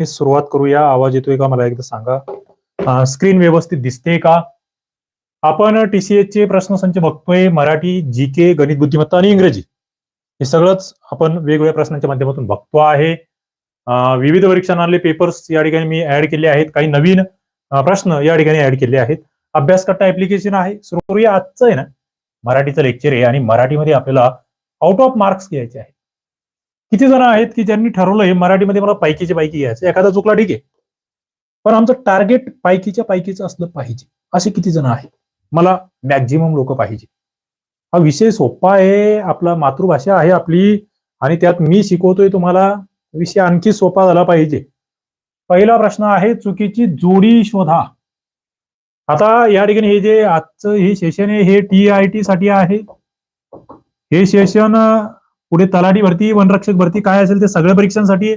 हे सुरुवात करूया. आवाज येतोय का? मला एकदा सांगा. स्क्रीन व्यवस्थित दिसते का? आपण टीसीएच चे प्रश्नसंच बघतोय. मराठी जी के गणित बुद्धिमत्ता आणि इंग्रजी. हे सगळंच आपण वेगवेगळ्या प्रश्नांच्या माध्यमातून बघतो आहे. विविध परीक्षणाले पेपर्स या ठिकाणी मी ऍड केले आहेत. काही नवीन प्रश्न या ठिकाणी ऍड केले आहेत. अभ्यास करता ऍप्लिकेशन आहे. सुरू करूया. आजचं आहे ना? मराठीचं लेक्चर आहे आणि मराठीमध्ये आपल्याला आउट ऑफ मार्क्स घ्यायचे आहेत. किती जण आहेत की ज्यांनी ठरवलं हे मराठीमध्ये मला पैकीचे पैकी घ्यायचं? एखादा चुकला ठीक आहे. पण आमचं टार्गेट पैकीच्या पैकीचं असलं पाहिजे. असे किती जण आहेत? मला मॅक्झिमम लोक पाहिजे. हा विषय सोपा आहे आपला मातृभाषा आहे आपली आणि त्यात मी शिकवतोय तुम्हाला विषय आणखी सोपा झाला पाहिजे. पहिला प्रश्न आहे चुकीची जोडी शोधा. आता या ठिकाणी हे जे आजचं हे सेशन आहे हे टी आय टी साठी आहे. हे सेशन पुढे तलाठी भरती वनरक्षक भरती काय असेल ते सगळ्या परीक्षांसाठी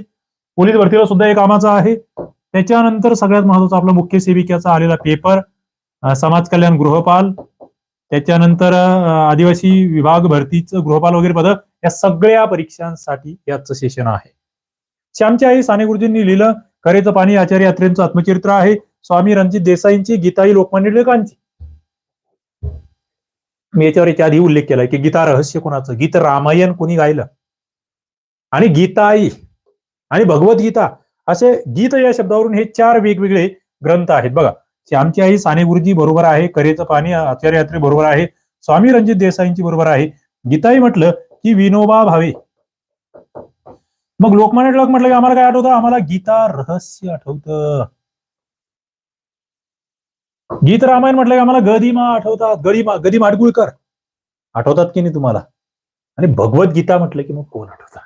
पोलीस भरतीला सुद्धा हे कामाचं आहे. त्याच्यानंतर सगळ्यात महत्त्वाचा आपला मुख्य सेविकेचा आलेला पेपर समाज कल्याण गृहपाल त्याच्यानंतर आदिवासी विभाग भरतीचं गृहपाल वगैरे पद या सगळ्या परीक्षांसाठी याचं सेशन आहे. श्यामची आई साने गुरुजींनी लिहिलं करेचं पाणी आचार्य यात्रेंचं आत्मचरित्र आहे. स्वामी रणजित देसाईंची गीताई लोकमान्य टिळकांची. मी याच्यावर याच्या आधी उल्लेख केलाय की गीता रहस्य कोणाचं? गीत रामायण कोणी गायलं? आणि गीताई आणि भगवद्गीता असे गीत या शब्दावरून हे चार वेगवेगळे ग्रंथ आहेत. बघा आमची आई साने गुरुजी बरोबर आहे करेचं पाणी आचार्य यात्रे बरोबर आहे स्वामी रणजित देसाईंची बरोबर आहे. गीताई म्हटलं की विनोबा भावे. मग लोकमान्य टिळक म्हटलं की आम्हाला काय आठवतं? आम्हाला गीता रहस्य आठवतं. गीत रामायण म्हटलं की आम्हाला गदिमा आठवतात गदिमा गदी माडगुळकर आठवतात की नाही तुम्हाला? आणि भगवद्गीता म्हटलं की मग कोण आठवतात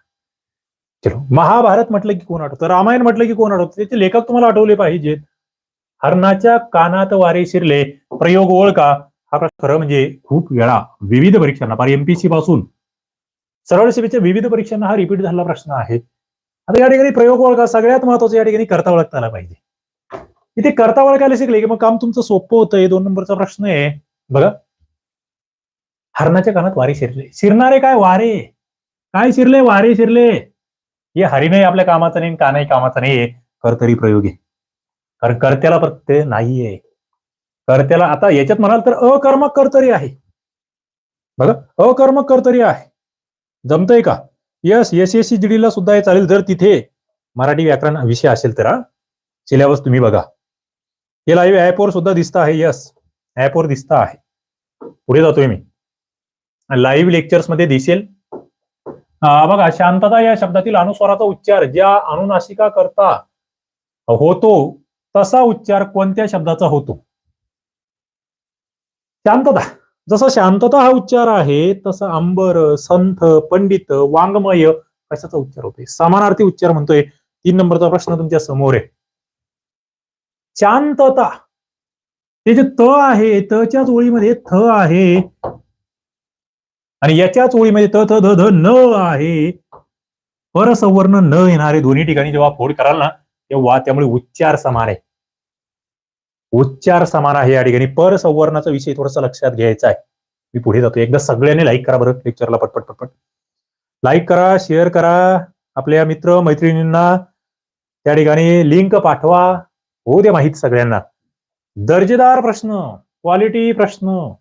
चलो महाभारत म्हटलं की कोण आठवतं? रामायण म्हटलं की कोण आठवतं? त्याचे लेखक तुम्हाला आठवले पाहिजेत. हरणाच्या कानात वारे शिरले प्रयोग ओळखा. हा प्रश्न खरं म्हणजे खूप वेळा विविध परीक्षांना फार एमपीसी पासून. सरळ सेवेच्या विविध परीक्षांना हा रिपीट झालेला प्रश्न आहे. आता या ठिकाणी प्रयोग ओळखा सगळ्यात महत्वाचं या ठिकाणी करता ओळखता आला पाहिजे. इथे करता वळखायला शिकले की मग काम तुमचं सोपं होतंय दोन नंबरचा प्रश्न आहे बघा हरणाच्या कानात वारे शिरले शिरणारे काय वारे काय शिरले वारे शिरले हे हरिणही आपल्या कामाचं नाही कानाही कामाचं नाही करतरी प्रयोग आहे कारण कर्त्याला प्रत्यय नाहीये कर्त्याला आता याच्यात म्हणाल तर अकर्मक कर्तरी आहे बघा अकर्मक कर्तरी आहे जमतंय का यस एस एस सी जीडीला सुद्धा हे चालेल जर तिथे मराठी व्याकरण विषय असेल तर सिलेबस तुम्ही बघा हे लाईव्ह ॲपवर सुद्धा दिसत आहे यस ॲपवर दिसत आहे. पुढे जातोय मी. लाईव्ह लेक्चर्समध्ये दिसेल. बघा शांतता या शब्दातील अनुस्वाराचा उच्चार ज्या अनुनाशिका करता होतो तसा उच्चार कोणत्या शब्दाचा होतो? शांतता. जसा शांतता हा उच्चार आहे तसा अंबर संथ पंडित वाङ्मय कशाचा उच्चार होतोय? समानार्थी उच्चार म्हणतोय. तीन नंबरचा प्रश्न तुमच्यासमोर आहे. शांतता. ते जे त आहे तच्याच ओळीमध्ये थ आहे. आणि याच्याच ओळीमध्ये त थ ध ध न आहे. परसवर्ण न येणारे दोन्ही ठिकाणी जेव्हा फोड कराल ना तेव्हा त्यामुळे उच्चार समान आहे. उच्चार समान आहे या ठिकाणी. परसंवर्णाचा विषय थोडासा लक्षात घ्यायचा आहे. मी पुढे जातो. एकदा सगळ्यांनी लाईक करा बरं लेक्चरला पटपट पटपट. लाईक करा शेअर करा. आपल्या मित्र मैत्रिणींना त्या ठिकाणी लिंक पाठवा. हो दे माहीत सगळ्यांना. दर्जेदार प्रश्न क्वालिटी प्रश्न.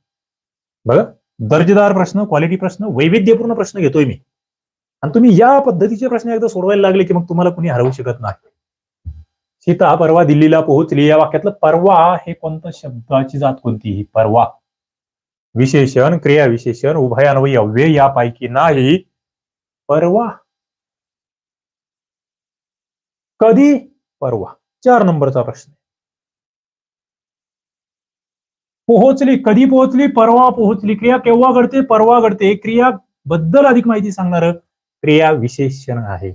बघा दर्जेदार प्रश्न क्वालिटी प्रश्न वैविध्यपूर्ण प्रश्न घेतोय मी. आणि तुम्ही या पद्धतीचे प्रश्न एकदा सोडवायला लागले की मग तुम्हाला कुणी हरवू शकत नाही. सीता परवा दिल्लीला पोहोचली. या वाक्यातलं परवा हे कोणतं शब्दाची जात कोणती? परवा. विशेषण क्रिया विशेषण उभयान्वयी अव्यय यापैकी नाही. परवा. कधी? परवा. चार नंबरचा प्रश्न पोहोचली कधी पोहोचली? परवा पोहोचली. क्रिया केव्हा घडते? परवा घडते. क्रिया बद्दल अधिक माहिती सांगणार क्रिया विशेषण आहे.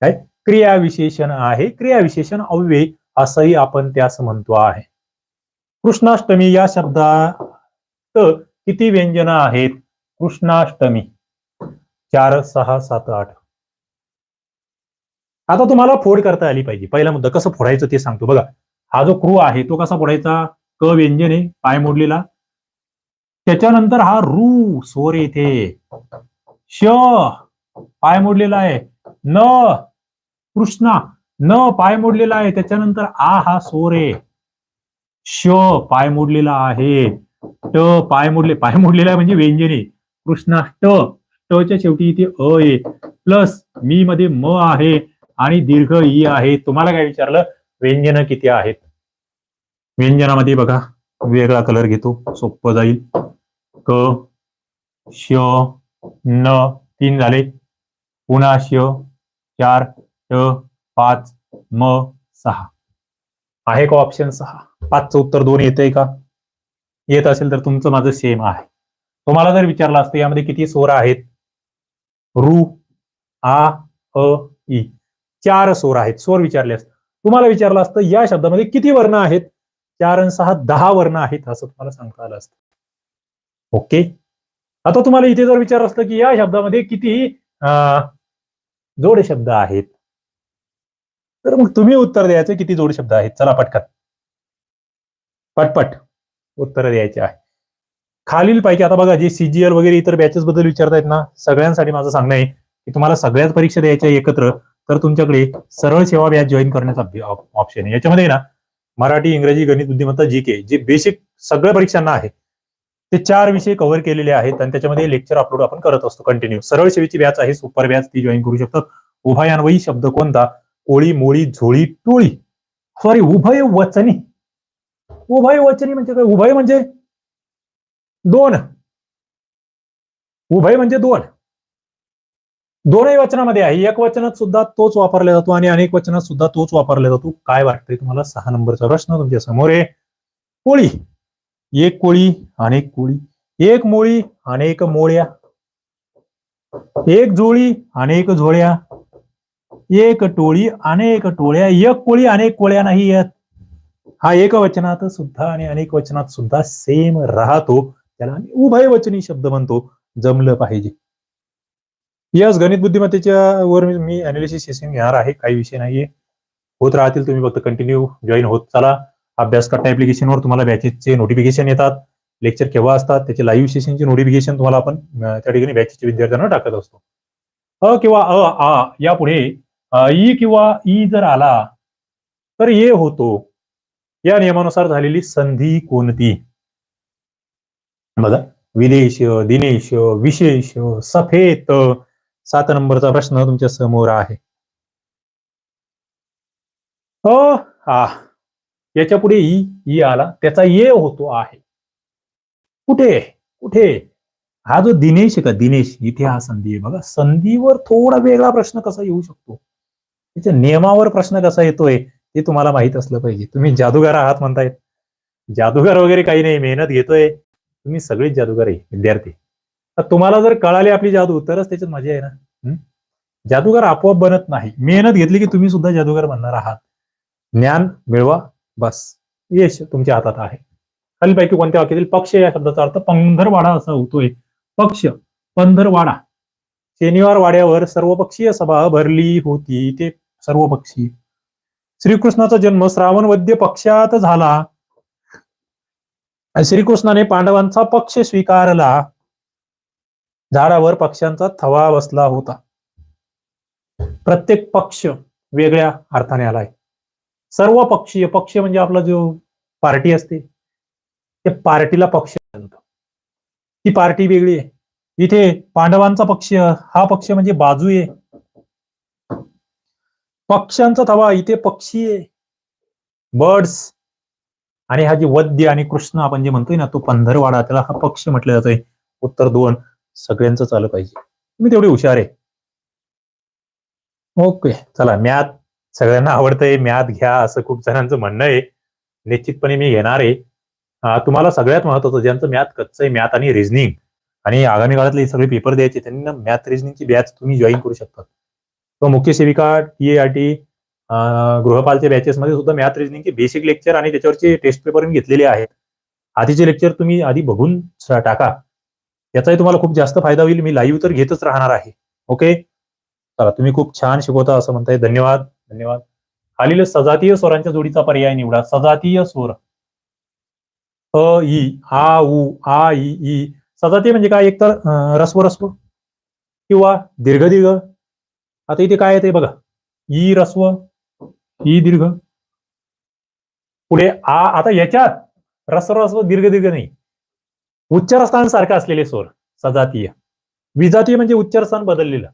काय? क्रिया विशेषण आहे. क्रिया विशेषण अव्यय असंही आपण त्यास म्हणतो आहे. कृष्णाष्टमी या शब्दात किती व्यंजन आहेत? कृष्णाष्टमी. चार सहा सात आठ. आता तुम्हाला फोड करता आली पाहिजे. पहिला मुद्दा कसं फोडायचं ते सांगतो. बघा हा जो क्रू आहे तो कसा फोडायचा? क व्यंजन आहे पाय मोडलेला. त्याच्यानंतर हा रू स्वर येथे. श पाय मोडलेला आहे. न कृष्णा. न पाय मोडलेला आहे. त्याच्यानंतर आ हा सोर आहे. श पाय मोडलेला आहे. ट पाय मोडले पाय मोडलेला म्हणजे आहे म्हणजे व्यंजने कृष्णा ट. टच्या शेवटी इथे अ आहे. प्लस मी मध्ये म आहे. आणि दीर्घ ई आहे. तुम्हाला काय विचारलं? व्यंजन किती आहेत? व्यंजनामध्ये बघा वेगळा कलर घेतो. सोपं जाईल. क श न तीन झाले. पुन्हा श चार ट पाच म सहा. आहे का ऑप्शन सहा? पाचचं उत्तर दोन येतंय का? येत असेल तर तुमचं माझं सेम आहे. तुम्हाला जर विचारलं असतं यामध्ये किती स्वर आहेत? रू आ अ ई चार स्वर आहेत. स्वर विचारले असत. तुम्हाला विचारलं असतं या शब्दामध्ये किती वर्ण आहेत? चार आणि सहा दहा वर्ण आहेत असं तुम्हाला सांगता आलं असतं. ओके? आता तुम्हाला इथे जर विचार असतं की या शब्दामध्ये किती जोड शब्द आहेत? तर मग तुम्ही उत्तर द्यायचं किती जोड शब्द आहेत. चला पटकन. पटपट उत्तर द्यायचे आहे. खालील पैकी आता बघा जे सीजीएल वगैरे इतर बॅचेस बद्दल विचारतायत ना सगळ्यांसाठी माझं सांगणं आहे की तुम्हाला सगळ्याच परीक्षा द्यायच्या एकत्र तर तुमच्याकडे सरळ सेवा व्याज जॉईन करण्याचा ऑप्शन आहे. याच्यामध्ये ना मराठी इंग्रजी गणित बुद्धिमत्ता जी के जे बेसिक सगळ्या परीक्षांना आहे ते चार विषय कव्हर केलेले आहेत आणि त्याच्यामध्ये लेक्चर अपलोड आपण करत असतो कंटिन्यू सरळ सेवेची व्याज आहे सुपर व्याज ती जॉईन करू शकतात उभयान्वयी शब्द कोणता? कोळी मोळी झोळी टोळी. सॉरी उभय वचनी. उभय वचनी म्हणजे काय? उभय म्हणजे दोन. उभय म्हणजे दोन. दोनही वचनामध्ये आहे. एक वचनात सुद्धा तोच वापरला जातो आणि अनेक वचनात सुद्धा तोच वापरला जातो. काय वाटतंय तुम्हाला? सहा नंबरचा प्रश्न तुमच्यासमोर आहे. कोळी. एक कोळी अनेक कोळी. एक मोळी अनेक मोळ्या. एक जोळी अनेक झोळ्या. एक टोळी अनेक टोळ्या. एक कोळी अनेक कोळ्या नाही येत हा एक वचनात सुद्धा आणि अनेक वचनात सुद्धा सेम राहतो. त्याला आम्ही उभयवचनी शब्द म्हणतो. जमलं पाहिजे. यस गणित बुद्धिमत्तेच्या वर मी- अनालिसिस सेशन घेणार आहे. काही विषय नाहीये. होत राहतील तुम्ही फक्त कंटिन्यू जॉईन होत चला. अभ्यास करता ऍप्लिकेशनवर तुम्हाला बॅचेसचे नोटिफिकेशन येतात. लेक्चर केव्हा असतात? त्याचे लाईव्ह सेशनचे नोटिफिकेशन तुम्हाला आपण त्या ठिकाणी बॅचेसच्या विद्यार्थ्यांना टाकत असतो. अ किंवा अ आ यापुढे ई किंवा ई जर आला तर ये होतो. या नियमानुसार झालेली संधी कोणती? बघा. विदेश दिनेश विशेष सफेद सात नंबरचा प्रश्न तुमच्यासमोर आहे. हो, अ आ याच्यापुढे ई ई आला. त्याचा ये होतो आहे. कुठे? कुठे? हा जो दिनेश आहे का? दिनेश इथे हा संधी आहे. बघा संधीवर थोडा वेगळा प्रश्न कसा येऊ शकतो? त्याच्या नियमावर प्रश्न कसा येतोय ते तुम्हाला माहीत असलं पाहिजे. तुम्ही जादूगार आहात म्हणतायत. जादूगार वगैरे काही नाही मेहनत घेतोय. तुम्ही सगळेच जादूगार आहे विद्यार्थी. तर तुम्हाला जर कळाली आपली जादू तरच त्याच्यात मजा आहे ना जादूगार आपोआप बनत नाही. मेहनत घेतली की तुम्ही सुद्धा जादूगार बनणार आहात. ज्ञान मिळवा बस. यश तुमच्या हातात आहे. खालीलपैकी कोणत्या वाक्यातील पक्ष या शब्दाचा अर्थ? पंधरवाडा असा होतोय. पक्ष पंधरवाडा. शनिवार वाड्यावर सर्वपक्षीय सभा भरली होती. ते सर्वपक्षी श्रीकृष्णाचा जन्म श्रावण वद्य पक्षात झाला. आणि श्रीकृष्णाने पांडवांचा पक्ष स्वीकारला. झाडावर पक्ष्यांचा थवा बसला होता. प्रत्येक पक्ष वेगळ्या अर्थाने आलाय. सर्व पक्षीय पक्ष म्हणजे आपला जो पार्टी असते त्या पार्टीला पक्ष म्हणतो ती पार्टी वेगळी आहे. इथे पांडवांचा पक्ष हा पक्ष म्हणजे बाजू आहे. पक्ष्यांचा थवा इथे पक्षी आहे. बर्ड्स आणि हा जे वद्य आणि कृष्ण आपण जे म्हणतोय ना तो पंधरवाडा त्याला हा पक्ष म्हटलं जातोय. उत्तर दोन. सगळ्यांचं चालू पाहिजे. तुम्ही तेवढे हुशार आहे. ओके चला मॅथ सगळ्यांना आवडतंय मॅथ घ्या असं खूप जणांचं म्हणणं आहे. निश्चितपणे मी घेणार आहे. तुम्हाला सगळ्यात महत्वाचं ज्यांचं मॅथ कच्चं आहे मॅथ आणि रिझनिंग आणि आगामी काळातले सगळे पेपर द्यायचे त्यांनी मॅथ रिझनिंगची बॅच तुम्ही जॉईन करू शकता. तो मुख्य सेविका टी आर टी गृहपालच्या बॅचेस मध्ये सुद्धा मॅथ रिझनिंगचे बेसिक लेक्चर आणि त्याच्यावरचे टेस्ट पेपर मी घेतलेले आहेत. आधीचे लेक्चर तुम्ही आधी बघून टाका. याचाही तुम्हाला खूप जास्त फायदा होईल. मी लाईव्ह तर घेतच राहणार आहे. ओके चला तुम्ही खूप छान शिकवता असं म्हणताय. धन्यवाद. धन्यवाद. खालील सजातीय स्वरांच्या जोडीचा पर्याय निवडा. सजातीय स्वर. अ ई आ उ आ ई ई सजातीय म्हणजे काय? एकतर अं, रस्व रस्व किंवा दीर्घ दीर्घ. आता इथे काय येते बघा. ई रस्व ई दीर्घ. पुढे आ आता याच्यात. रसरस्व दीर्घ दीर्घ नाही. उच्चारस्थान सारखं असलेले स्वर सजातीय. विजातीय म्हणजे उच्चारस्थान बदललेलं.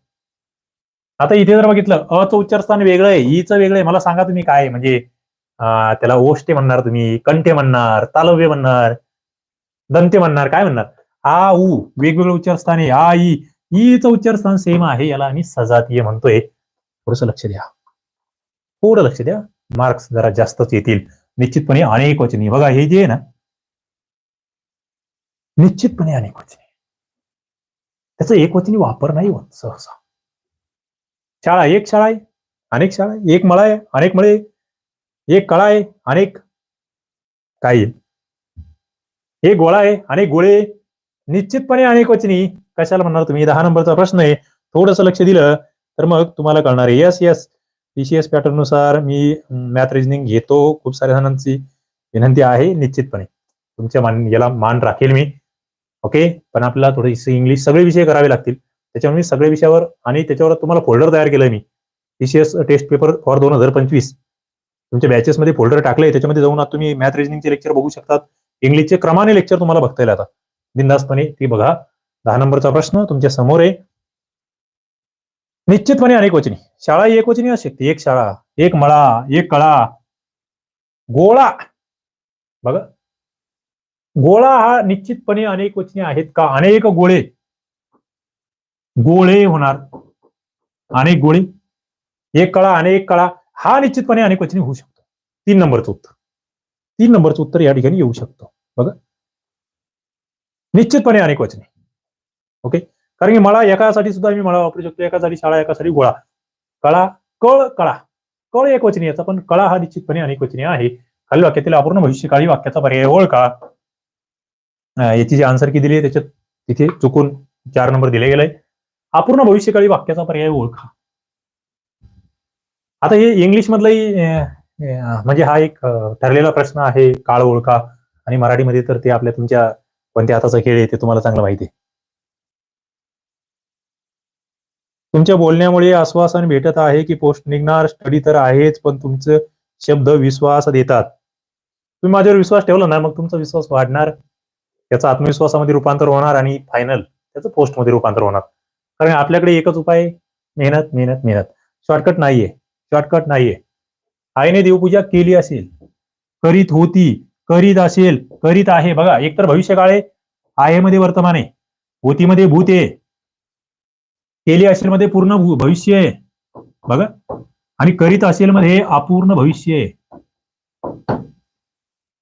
आता इथे जर बघितलं अचं उच्चारस्थान वेगळं आहे ईचं वेगळं आहे मला सांगा तुम्ही काय म्हणजे त्याला ओष्टे म्हणणार तुम्ही कंठे म्हणणार तालव्य म्हणणार दंते म्हणणार काय म्हणणार? आ उ वेगवेगळं उच्चारस्थान आहे. आ ई ईचं उच्चारस्थान सेम आहे याला आम्ही सजातीय म्हणतोय. थोडस लक्ष द्या. थोडं लक्ष द्या. मार्क्स जरा जास्तच येतील. निश्चितपणे अनेक वचनी. बघा हे जे आहे ना निश्चितपणे अनेक त्याचा एक वचनी वापर नाही होत सहसा. शाळा एक शाळा आहे अनेक शाळा आहे. एक मळा आहे अनेक मळे एक कळा आहे अनेक काय एक गोळा आहे अनेक गोळे निश्चितपणे अनेक वचनी कशाला म्हणणार तुम्ही? दहा नंबरचा प्रश्न आहे. थोडस लक्ष दिलं तर मग तुम्हाला कळणार आहे. यस यस पीसीएस पॅटर्ननुसार मी मॅथ रिजनिंग घेतो. खूप साऱ्या जणांची विनंती आहे निश्चितपणे. तुमच्या मान याला मान राखेल मी. ओके पण आपल्याला थोडीशी इंग्लिश सगळे विषय करावे लागतील. त्याच्यामुळे मी सगळ्या विषयावर आणि त्याच्यावर तुम्हाला फोल्डर तयार केलं मी. टीसीएस टेस्ट पेपर फॉर दोन हजार पंचवीस. तुमच्या बॅचेसमध्ये फोल्डर टाकले त्याच्यामध्ये जाऊन आता तुम्ही मॅथ रिजनिंगचे लेक्चर बघू शकतात. इंग्लिशचे क्रमाने लेक्चर तुम्हाला बघता येईल आता. बिंदासपणे ती बघा. दहा नंबरचा प्रश्न तुमच्यासमोर आहे. निश्चितपणे अनेक वचनी. शाळा एक वचनी असू शकते. एक शाळा एक मळा एक कळा. गोळा. बघा. गोळा हा निश्चितपणे अनेक वचने आहेत का? अनेक गोळे. गोळे होणार. अनेक गोळे. एक कळा अनेक कळा. हा निश्चितपणे अनेक वचने होऊ शकतो. तीन नंबरचं उत्तर. तीन नंबरचं उत्तर या ठिकाणी येऊ शकतं. बघा. निश्चितपणे अनेक वचने. ओके? कारण की मला एकासाठी सुद्धा मी मला वापरू शकतो. एकासाठी शाळा एकासाठी गोळा. कळा कळ कळा. कळ एक वचनी याचा पण कळा हा निश्चितपणे अनेक वचनी आहे. खाली वाक्यातील अपूर्ण भविष्यकाळी वाक्याचा पर्याय ओळखा. याची जी आन्सर की दिली आहे त्याच्यात तिथे चुकून चार नंबर दिले गेलाय अपूर्ण भविष्यकाळी वाक्याचा पर्याय ओळखा. आता हे इंग्लिश मधलाही म्हणजे हा एक ठरलेला प्रश्न आहे काळ ओळखा. आणि मराठीमध्ये तर ते आपल्या तुमच्या कोणत्या हाताचा खेळ आहे ते तुम्हाला चांगलं माहिती आहे. तुमच्या बोलण्यामुळे आश्वासन भेटत आहे की पोस्ट निघणार स्टडी तर आहेच पण तुमचं शब्द विश्वास देतात. तुम्ही माझ्यावर विश्वास ठेवला ना मग तुमचा विश्वास वाढणार. त्याचा आत्मविश्वासामध्ये रूपांतर होणार आणि फायनल त्याचं पोस्टमध्ये रूपांतर होणार. कारण आपल्याकडे एकच उपाय मेहनत मेहनत मेहनत. शॉर्टकट नाहीये. शॉर्टकट नाहीये. आईने देवपूजा केली असेल करीत होती करीत असेल करीत आहे. बघा एकतर भविष्यकाळ आहे आहे मध्ये वर्तमान आहे होतीमध्ये भूत आहे. केली असेल मध्ये पूर्ण भविष्य आहे. बघा आणि करीत असेल मध्ये अपूर्ण भविष्य आहे.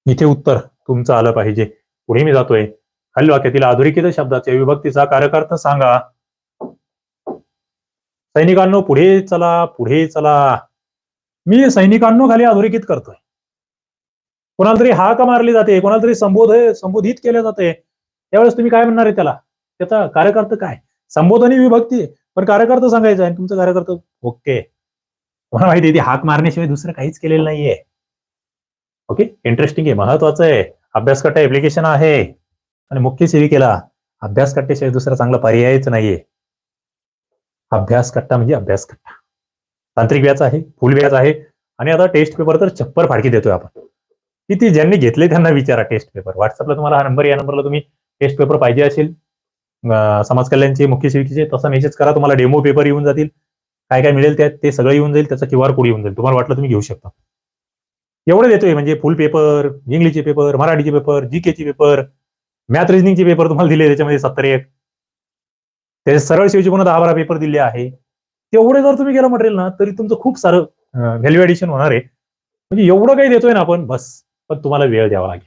इथे उत्तर तुमचं आलं पाहिजे. पुढे मी जातोय. खालील वाक्यातील अधोरेखित शब्दाच्या विभक्तीचा कार्यकर्ता सांगा. सैनिकांनो पुढे चला पुढे चला. मी सैनिकांनो खाली अधोरेखित करतोय. कोणाला तरी हाक मारली जाते कोणाला तरी संबोध संबोधित केले जाते. त्यावेळेस तुम्ही काय म्हणणार आहे त्याला? त्याचा कार्यकर्ता काय? संबोधनी विभक्ती पण कार्यकर्ता सांगायचं आहे. तुमचं कार्यकर्ता ओके. मला माहिती ती हाक मारण्याशिवाय दुसरं काहीच केलेलं नाहीये. ओके? इंटरेस्टिंग आहे महत्वाचं आहे. अभ्यास कट्टा ऍप्लिकेशन आहे. आणि मुख्य सेविकेला अभ्यास कट्ट्याशिवाय दुसरा चांगला पर्यायच नाहीये. अभ्यास कट्टा म्हणजे अभ्यास कट्टा तांत्रिक व्याज आहे फुल व्याज आहे. आणि आता टेस्ट पेपर तर छप्पर फाडकी देतोय आपण. किती ज्यांनी घेतले त्यांना विचारा टेस्ट पेपर व्हॉट्सअपला तुम्हाला हा नंबर या नंबरला तुम्ही टेस्ट पेपर पाहिजे असेल. समाज कल्याणचे मुख्य सेविकेचे तसा मेसेज करा. तुम्हाला डेमो पेपर येऊन जातील. काय काय मिळेल त्यात ते सगळं येऊन जाईल. त्याचा क्यू आर कोड येऊन जाईल. तुम्हाला वाटलं तुम्ही घेऊ शकता. एवढं देतोय म्हणजे फुल पेपर इंग्लिशचे पेपर मराठीचे पेपर जीकेचे पेपर मॅथ रिजनिंगचे पेपर तुम्हाला दिले त्याच्यामध्ये सत्तर एक. त्याचे सरळ शिवचे पण दहा बारा पेपर दिले आहे. तेवढे जर तुम्ही गेलं मटेरियल ना तरी तुमचं खूप सारं व्हॅल्यू ॲडिशन होणार आहे. म्हणजे एवढं काही देतोय ना आपण बस. पण तुम्हाला वेळ द्यावा लागेल.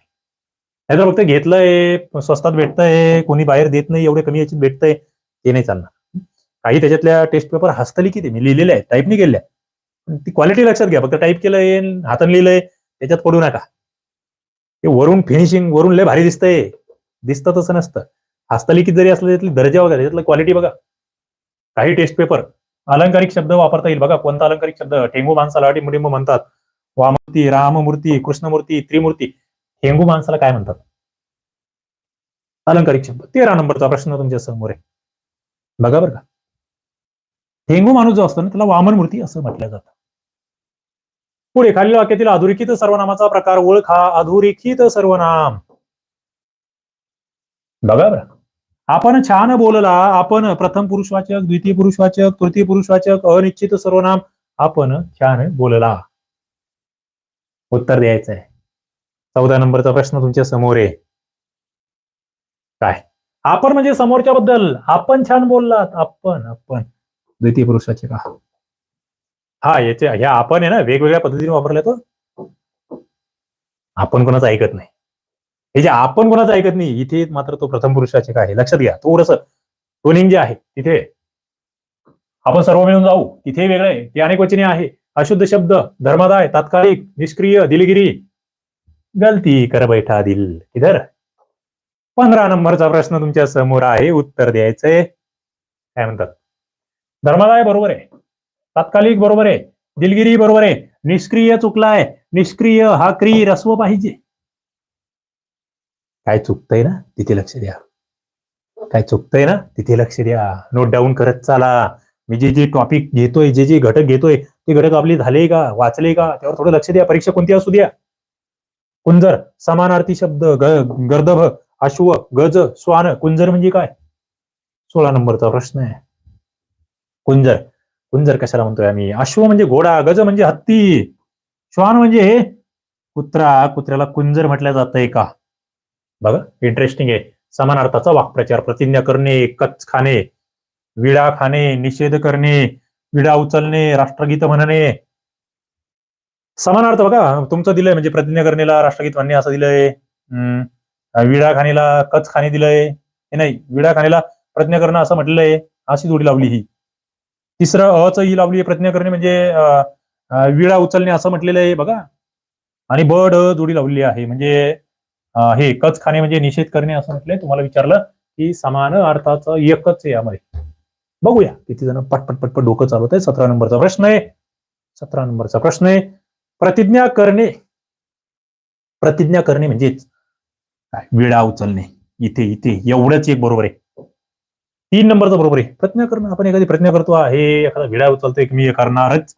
नाहीतर फक्त घेतलंय स्वस्तात भेटतंय कोणी बाहेर देत नाही एवढे कमी याच्यात भेटतंय ते नाही चालणार. काही त्याच्यातल्या टेस्ट पेपर हस्तलिखित आहे मी लिहिलेले आहे टाईप नाही केलेल्या ती क्वालिटी लक्षात घ्या. फक्त टाईप केलंय हाताने लिहिलंय त्याच्यात पडू नका. ते वरून फिनिशिंग वरून लय भारी दिसतंय. दिसतं तसं नसतं. हस्तलिखित जरी असलं त्यातली दर्जा बघा त्याच्यातलं क्वालिटी बघा. काही टेस्ट पेपर अलंकारिक शब्द वापरता येईल बघा. कोणता अलंकारिक शब्द? ठेंगू माणसाला टिंबुडिंब म्हणतात. वामूर्ती राममूर्ती कृष्णमूर्ती त्रिमूर्ती. ठेंगू माणसाला काय म्हणतात? अलंकारिक शब्द. तेरा नंबरचा प्रश्न तुमच्यासमोर आहे. बघा बरं का. ठेंगू माणूस जो असतो ना त्याला वामन मूर्ती असं म्हटलं जातं. पुढे खालील वाक्यातील अधोरेखित सर्वनामाचा प्रकार ओळखा अधोरेखित सर्वनाम. बघा बरं. आपण छान बोलला आपण प्रथम पुरुषवाचक द्वितीय पुरुषवाचक तृतीय पुरुषवाचक अनिश्चित सर्वनाम आपण छान बोलला. उत्तर द्यायचं आहे. चौदा नंबरचा प्रश्न तुमच्यासमोर आहे. काय? आपण म्हणजे समोरच्या बद्दल आपण छान बोललात. आपण आपण. द्वितीय पुरुषवाचक. का हा याच्या ह्या आपण आहे ना वेगवेगळ्या पद्धतीने वापरल्या तो आपण कोणाचं ऐकत नाही. हे जे आपण कोणाचं ऐकत नाही इथे मात्र तो प्रथम पुरुषाचे आहे? लक्षात घ्या थोडस टोनिंग जे आहे तिथे आपण सर्व मिळून जाऊ. तिथे वेगळं आहे. ते अनेक वचने आहे. अशुद्ध शब्द धर्मदाय तात्कालिक निष्क्रिय दिलगिरी. गलती कर बैठा दिल. इधर पंधरा नंबरचा प्रश्न तुमच्यासमोर आहे. उत्तर द्यायचंय. काय म्हणतात? धर्मदाय बरोबर आहे. तात्कालिक बरोबर आहे. दिलगिरी बरोबर आहे. निष्क्रिय चुकलाय. निष्क्रिय हा क्री रस्व पाहिजे. काय चुकतंय ना? तिथे लक्ष द्या. काय चुकतंय ना? तिथे लक्ष द्या. नोट डाऊन करत चाला. मी जे जे टॉपिक घेतोय जे जे घटक घेतोय ते घटक आपले झाले का? वाचले का? त्यावर थोडं लक्ष द्या. परीक्षा कोणती असू द्या. कुंजर समानार्थी शब्द ग- गर्दभ अश्व गज स्वान. कुंजर म्हणजे काय? सोळा नंबरचा प्रश्न आहे. कुंजर. कुंजर कशाला म्हणतोय आम्ही? अश्व म्हणजे घोडा गज म्हणजे हत्ती श्वान म्हणजे हे कुत्रा कुत्र्याला कुंजर म्हटलं जातंय का? बघा इंटरेस्टिंग आहे. समानार्थाचा वाक्प्रचार प्रतिज्ञा करणे कच खाणे विडा खाणे निषेध करणे विडा उचलणे राष्ट्रगीत म्हणणे. समानार्थ बघा तुमचं दिलंय म्हणजे प्रतिज्ञा करणेला राष्ट्रगीत म्हणणे असं दिलंय. विडा खाणेला कच खाणे दिलंय. हे नाही विडा खाणेला प्रतिज्ञा करणं असं म्हटलंय. अशी जोडी लावली ही. तिसरं अच ही लावली प्रतिज्ञा करणे म्हणजे विळा उचलणे असं म्हटलेलं आहे बघा. आणि ब ड जोडी लावलेली आहे. म्हणजे हे कच खाणे म्हणजे निषेध करणे असं म्हटलंय. तुम्हाला विचारलं की समान अर्थाचं एकच आहे यामध्ये. बघूया किती जण पटपट पटपट डोकं चालवत आहे सतरा नंबरचा प्रश्न आहे. सतरा नंबरचा प्रश्न आहे. प्रतिज्ञा करणे. प्रतिज्ञा करणे म्हणजेच काय? विळा उचलणे. इथे इथे. एवढंच एक बरोबर आहे. तीन नंबरचा बरोबर आहे. प्रयत्न करणं आपण एखादी प्रयत्न करतो आहे एखादा विडा उचलतोय की मी हे करणारच.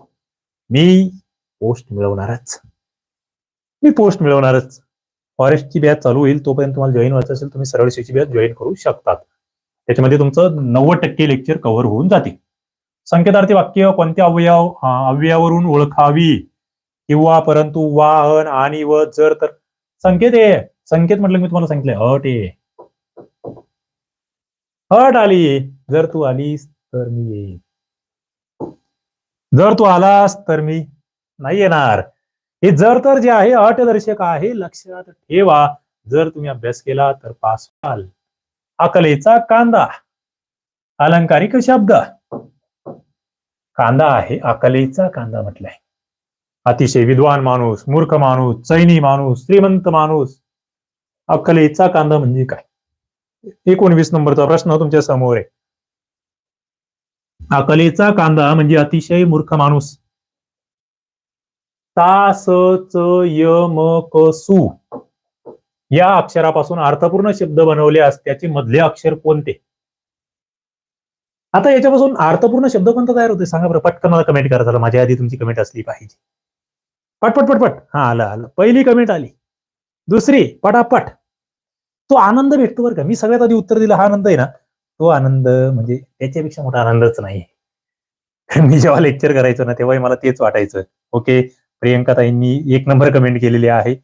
मी पोस्ट मिळवणारच. मी पोस्ट मिळवणारच. फॉरेस्टची बॅच चालू होईल तोपर्यंत तुम्हाला जॉईन व्हायचं असेल तुम्ही सरळ शिक्षी बॅच जॉईन करू शकतात. त्याच्यामध्ये तुमचं नव्वद टक्के लेक्चर कव्हर होऊन जाते. संकेतार्थी वाक्य कोणत्या अवयव अवयवावरून ओळखावी? किंवा परंतु वा अन आणि व जर तर संकेत आहे संकेत म्हटलं मी तुम्हाला सांगितलंय अट आहे अट आली. जर तू आलीस तर मी येईन. जर तू आलास तर मी नाही येणार. हे जर तर जे आहे अटदर्शक आहे लक्षात ठेवा. जर तुम्ही अभ्यास केला तर पास व्हाल. अकलेचा कांदा. अलंकारिक शब्द. कांदा आहे अकलेचा कांदा म्हटलाय. अतिशय विद्वान माणूस मूर्ख माणूस चैनी माणूस श्रीमंत माणूस. अकलेचा कांदा म्हणजे काय? एकोणवीस नंबरचा प्रश्न तुमच्यासमोर आहे. अकलेचा कांदा म्हणजे अतिशय मूर्ख माणूस. ता स च य म क सु या अक्षरापासून अर्थपूर्ण शब्द बनवल्यास त्याचे मधले अक्षर कोणते? आता याच्यापासून अर्थपूर्ण शब्द कोणता तयार होते सांगा बरं. पटकन मला कमेंट करा. झालं माझ्या आधी तुमची कमेंट असली पाहिजे. पटपट पटपट हा आलं आलं. पहिली कमेंट आली. दुसरी पटापट. तो आनंद भेटतो बरं का. मी सगळ्यात आधी उत्तर दिलं हा आनंद आहे ना. तो आनंद म्हणजे त्याच्यापेक्षा मोठा आनंदच नाही. मी जेव्हा लेक्चर करायचो ना तेव्हाही मला तेच वाटायचं. ओके प्रियंका ताईंनी एक नंबर कमेंट केलेली आहे.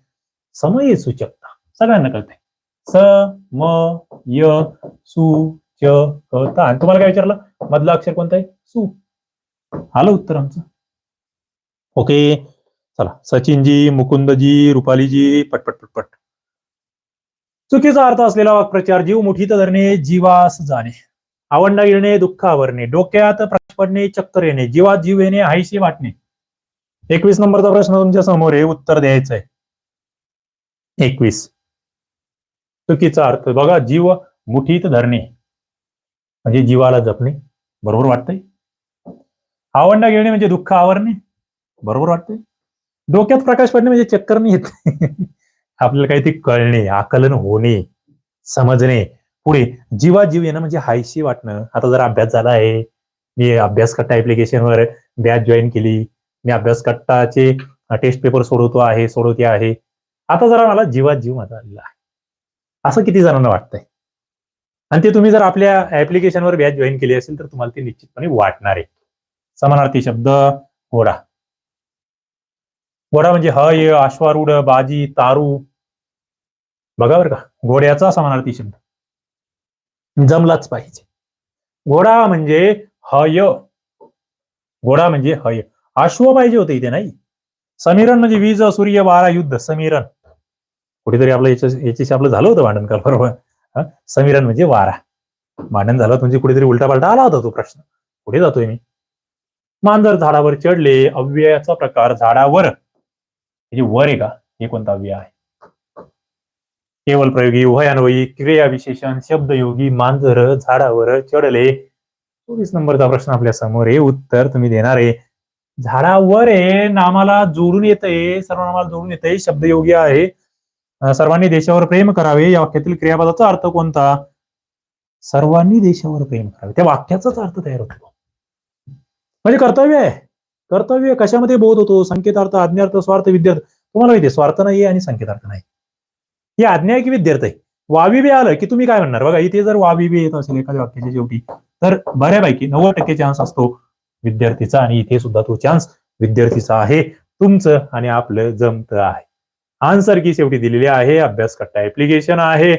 समय सूचकता सगळ्यांना कळतंय. स म य सु च कता आणि तुम्हाला काय विचारलं? मधलं अक्षर कोणतं आहे? सु. आलं उत्तर आमचं. ओके चला. सचिनजी मुकुंदजी रुपालीजी पटपट पटपट चुकीचा अर्थ असलेला वाक्प्रचार जीव मुठीत धरणे जीवास जाणे. आवंडा येणे दुःख आवरणे. डोक्यात प्रकाश पडणे चक्कर येणे. जीवात जीव येणे हायशी वाटणे. एकवीस नंबरचा प्रश्न तुमच्यासमोर आहे उत्तर द्यायचं आहे एकवीस. चुकीचा अर्थ. बघा जीव मुठीत धरणे. म्हणजे जीवाला जपणे. बरोबर वाटतंय? आवंडा घेणे म्हणजे दुःख आवरणे. बरोबर वाटतंय? डोक्यात प्रकाश पडणे म्हणजे चक्कर नाही येत. आपल्याला काही ते कळणे आकलन होणे समजणे. पुढे जीवाजीव येणं म्हणजे हायशी वाटणं. आता जर अभ्यास झाला आहे मी अभ्यास कट्टा ऍप्लिकेशनवर बॅच जॉईन केली मी अभ्यास कट्टाचे टेस्ट पेपर सोडवतो आहे सोडवते आहे. आता जरा मला जीवात जीव माझा आलेला आहे. असं किती जणांना वाटतंय? आणि ते तुम्ही जर आपल्या ऍप्लिकेशनवर बॅच जॉईन केली असेल तर तुम्हाला ते निश्चितपणे वाटणार आहे. समानार्थी शब्द घोडा घोडा म्हणजे हय अश्वारूढ बाजी तारू बघा बरं का घोड्याचा समानार्थी शब्द. जमलाच पाहिजे. घोडा म्हणजे हय. घोडा म्हणजे हय. अश्व पाहिजे होते इथे नाही. समीरण म्हणजे वीज सूर्य वारा युद्ध समीरण. कुठेतरी आपलं याच्या याच्याशी आपलं झालं होतं भांडण काल बरोबर? समीरन समीरण म्हणजे वारा. भांडण झालं म्हणजे कुठेतरी उलटा पालटा आला होता तो प्रश्न. कुठे जातोय मी? मांजर झाडावर चढले अव्ययाचा प्रकार झाडावर. म्हणजे वर आहे का? हे कोणता अव्यय आहे? केवल प्रयोगी उभयान्वयी क्रिया विशेषण शब्दयोगी मांजर झाडावर चढले. चोवीस नंबरचा प्रश्न आपल्यासमोर आहे. उत्तर तुम्ही देणार आहे. झाडावर आहे नामाला जोडून येतंय सर्वनामाला जोडून येतंय शब्दयोगी आहे. सर्वांनी देशावर प्रेम करावे. या वाक्यातील क्रियापदाचा अर्थ कोणता? सर्वांनी देशावर प्रेम करावे. त्या वाक्याचाच अर्थ तयार होतो. म्हणजे कर्तव्य आहे. कर्तव्य कशामध्ये बोध होतो? संकेतार्थ आज्ञार्थ स्वार्थ विद्यार्थ. तुम्हाला माहिती स्वार्थ नाही आणि संकेतार्थ नाही. ही आज्ञा आहे की विद्यार्थ? आहे वावी बी आलं की तुम्ही काय म्हणणार? बघा इथे जर वावी बी येत असेल एखाद्या वाक्याच्या शेवटी तर बऱ्यापैकी नव्वद टक्के चान्स असतो विद्यार्थीचा आणि इथे सुद्धा तो चान्स विद्यार्थीचा आहे. तुमचं आणि आपलं जमत आहे. आन्सर की शेवटी दिलेली आहे अभ्यास कट्टा ऍप्लिकेशन आहे.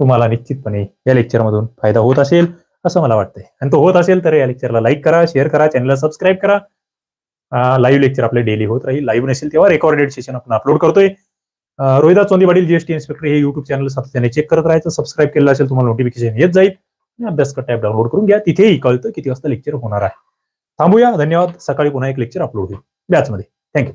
तुम्हाला निश्चितपणे या लेक्चरमधून फायदा होत असेल असं मला वाटतंय. आणि तो होत असेल तर या लेक्चरला लाईक करा शेअर करा चॅनलला सबस्क्राईब करा. लाईव्ह लेक्चर आपले डेली होत राहील. लाईव्ह नसेल तेव्हा रेकॉर्डेड सेशन आपण अपलोड करतोय. अं, रोहिदास चोंदी वडील जीएसटी इन्स्पेक्टर हे युट्यूब चॅनल सातत्याने चेक करत राहायचं. सबस्क्राईब केलं असेल तुम्हाला नोटिफिकेशन येत जाईल. आणि अभ्यास कट्टा डाउनलोड करून घ्या. तिथेही कळतं किती वाजता लेक्चर होणार आहे. थांबूया. धन्यवाद. सकाळी पुन्हा एक लेक्चर अपलोड होईल. बॅचमध्ये थँक्यू